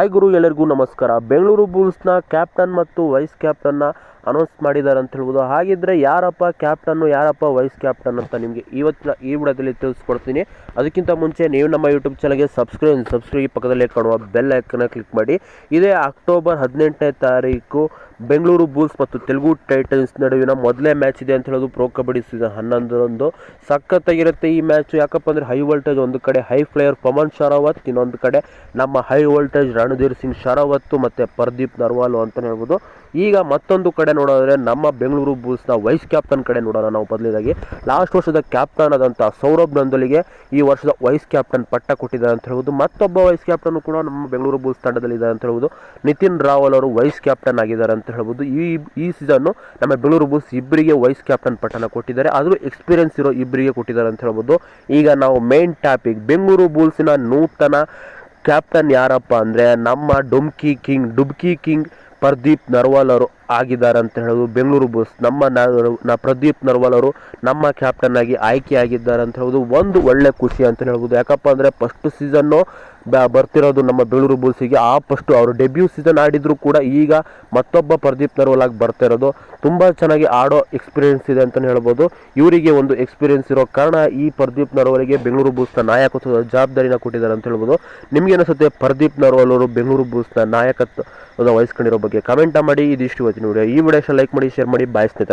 Hi ಗುರು ಎಲ್ಲರಿಗೂ ನಮಸ್ಕಾರ. ಬೆಂಗಳೂರು ಬುಲ್ಸ್ನ ಕ್ಯಾಪ್ಟನ್ ಮತ್ತು ವೈಸ್ ಕ್ಯಾಪ್ಟನ್ನ ಅನೌನ್ಸ್ ಮಾಡಿದ್ದಾರೆ ಅಂತ ಹೇಳ್ಬೋದು ಹಾಗಿದ್ರೆ ಯಾರಪ್ಪ ಕ್ಯಾಪ್ಟನ್ನು ಯಾರಪ್ಪ ವೈಸ್ ಕ್ಯಾಪ್ಟನ್ ಅಂತ ನಿಮಗೆ ಇವತ್ತಿನ ಈ ವಿಡಿಯೋದಲ್ಲಿ ತಿಳಿಸ್ಕೊಡ್ತೀನಿ. ಅದಕ್ಕಿಂತ ಮುಂಚೆ ನೀವು ನಮ್ಮ ಯೂಟ್ಯೂಬ್ ಚಾನಲ್ಗೆ ಸಬ್ಸ್ಕ್ರೈಬ್ ಸಬ್ಸ್ಕ್ರೈಬ್ ಪಕ್ಕದಲ್ಲೇ ಕಾಣುವ ಬೆಲ್ ಐಕನ್ನ ಕ್ಲಿಕ್ ಮಾಡಿ. ಇದೇ ಅಕ್ಟೋಬರ್ ಹದಿನೆಂಟನೇ ತಾರೀಕು ಬೆಂಗಳೂರು ಬುಲ್ಸ್ ಮತ್ತು ತೆಲುಗು ಟೈಟನ್ಸ್ ನಡುವಿನ ಮೊದಲೇ ಮ್ಯಾಚ್ ಇದೆ ಅಂತ ಹೇಳೋದು ಪ್ರೋ ಕಬಡ್ಡಿ ಸೀಸನ್ ಹನ್ನೊಂದರಂದು. ಸಖತ್ತಾಗಿರುತ್ತೆ ಈ ಮ್ಯಾಚ್ ಯಾಕಪ್ಪ ಅಂದರೆ ಹೈ ವೋಲ್ಟೇಜ್ ಒಂದು ಕಡೆ ಹೈ ಫ್ಲೇಯರ್ ಪವನ್ ಶರಾವತ್, ಇನ್ನೊಂದು ಕಡೆ ನಮ್ಮ ಹೈ ವೋಲ್ಟೇಜ್ ರಣಧೀರ್ ಸಿಂಗ್ ಶರಾವತ್ ಮತ್ತು ಪರದೀಪ್ ನರ್ವಾಲು ಅಂತ ಹೇಳ್ಬೋದು. ಈಗ ಮತ್ತೊಂದು ಕಡೆ ನೋಡೋದ್ರೆ ನಮ್ಮ ಬೆಂಗಳೂರು ಬುಲ್ಸ್ನ ವೈಸ್ ಕ್ಯಾಪ್ಟನ್ ಕಡೆ ನೋಡೋಣ ನಾವು ಬದಲಿದಾಗಿ. ಲಾಸ್ಟ್ ವರ್ಷದ ಕ್ಯಾಪ್ಟನ್ ಆದಂಥ ಸೌರಭ್ ನಂದೊಲಿಗೆ ಈ ವರ್ಷದ ವೈಸ್ ಕ್ಯಾಪ್ಟನ್ ಪಟ್ಟ ಕೊಟ್ಟಿದ್ದಾರೆ ಅಂತ ಹೇಳ್ಬೋದು. ಮತ್ತೊಬ್ಬ ವೈಸ್ ಕ್ಯಾಪ್ಟನ್ ಕೂಡ ನಮ್ಮ ಬೆಂಗಳೂರು ಬುಲ್ಸ್ ತಂಡದಲ್ಲಿ ಇದ್ದಾರೆ ಅಂತ ಹೇಳ್ಬೋದು. ನಿತಿನ್ ರಾವಲ್ ಅವರು ವೈಸ್ ಕ್ಯಾಪ್ಟನ್ ಆಗಿದ್ದಾರೆ ಅಂತ ಹೇಳ್ಬೋದು. ಈ ಈ ಸೀಸನ್ನು ನಮ್ಮ ಬೆಂಗಳೂರು ಬುಲ್ಸ್ ಇಬ್ಬರಿಗೆ ವೈಸ್ ಕ್ಯಾಪ್ಟನ್ ಪಟ್ಟನ ಕೊಟ್ಟಿದ್ದಾರೆ. ಆದರೂ ಎಕ್ಸ್ಪೀರಿಯನ್ಸ್ ಇರೋ ಇಬ್ಬರಿಗೆ ಕೊಟ್ಟಿದ್ದಾರೆ ಅಂತ ಹೇಳ್ಬೋದು. ಈಗ ನಾವು ಮೇನ್ ಟಾಪಿಕ್ ಬೆಂಗಳೂರು ಬುಲ್ಸಿನ ನೂತನ ಕ್ಯಾಪ್ಟನ್ ಯಾರಪ್ಪ ಅಂದರೆ ನಮ್ಮ ಡುಮ್ಕಿ ಕಿಂಗ್ ಡುಬ್ಕಿ ಕಿಂಗ್ ಪ್ರದೀಪ್ ನರ್ವಾಲ್ ಅವರು ಆಗಿದ್ದಾರೆ ಅಂತ ಹೇಳೋದು ಬೆಂಗಳೂರು ಬುಲ್ಸ್ ನಮ್ಮ ನ ಪ್ರದೀಪ್ ನರ್ವಾಲ್ ಅವರು ನಮ್ಮ ಕ್ಯಾಪ್ಟನ್ ಆಗಿ ಆಯ್ಕೆ ಆಗಿದ್ದಾರೆ ಅಂತ ಹೇಳೋದು ಒಂದು ಒಳ್ಳೆ ಖುಷಿ ಅಂತ ಹೇಳ್ಬೋದು. ಯಾಕಪ್ಪ ಅಂದರೆ ಫಸ್ಟ್ ಸೀಸನ್ನು ಬರ್ತಿರೋದು ನಮ್ಮ ಬೆಂಗಳೂರು ಬುಲ್ಸಿಗೆ ಆ ಫಸ್ಟು ಅವರು ಡೆಬ್ಯೂ ಸೀಸನ್ ಆಡಿದರೂ ಕೂಡ ಈಗ ಮತ್ತೊಬ್ಬ ಪ್ರದೀಪ್ ನರ್ವಾಲ್ ಆಗಿ ಬರ್ತಿರೋದು ತುಂಬ ಚೆನ್ನಾಗಿ ಆಡೋ ಎಕ್ಸ್ಪೀರಿಯನ್ಸ್ ಇದೆ ಅಂತಲೇ ಹೇಳ್ಬೋದು. ಇವರಿಗೆ ಒಂದು ಎಕ್ಸ್ಪೀರಿಯನ್ಸ್ ಇರೋ ಕಾರಣ ಈ ಪ್ರದೀಪ್ ನರ್ವಾಲ್ಗೆ ಬೆಂಗಳೂರು ಬುಲ್ಸ್ನ ನಾಯಕತ್ವದ ಜವಾಬ್ದಾರಿನ ಕೊಟ್ಟಿದ್ದಾರೆ ಅಂತ ಹೇಳ್ಬೋದು. ನಿಮ್ಗೆ ಅನಿಸುತ್ತೆ ಪ್ರದೀಪ್ ನರ್ವಾಲ್ ಅವರು ಬೆಂಗಳೂರು ಬುಲ್ಸ್ನ ನಾಯಕತ್ವ ವಹಿಸ್ಕೊಂಡಿರೋ ಬಗ್ಗೆ? ಕಮೆಂಟ ಮಾಡಿ. ಇದಿಷ್ಟು ಇವತ್ತಿನ ವಿಡಿಯೋ ಈ ವಿಡಿಯೋ ಲೈಕ್ ಮಾಡಿ ಶೇರ್ ಮಾಡಿ ಬಾಯ್ ಸ್ನೇಹಿತರೆ.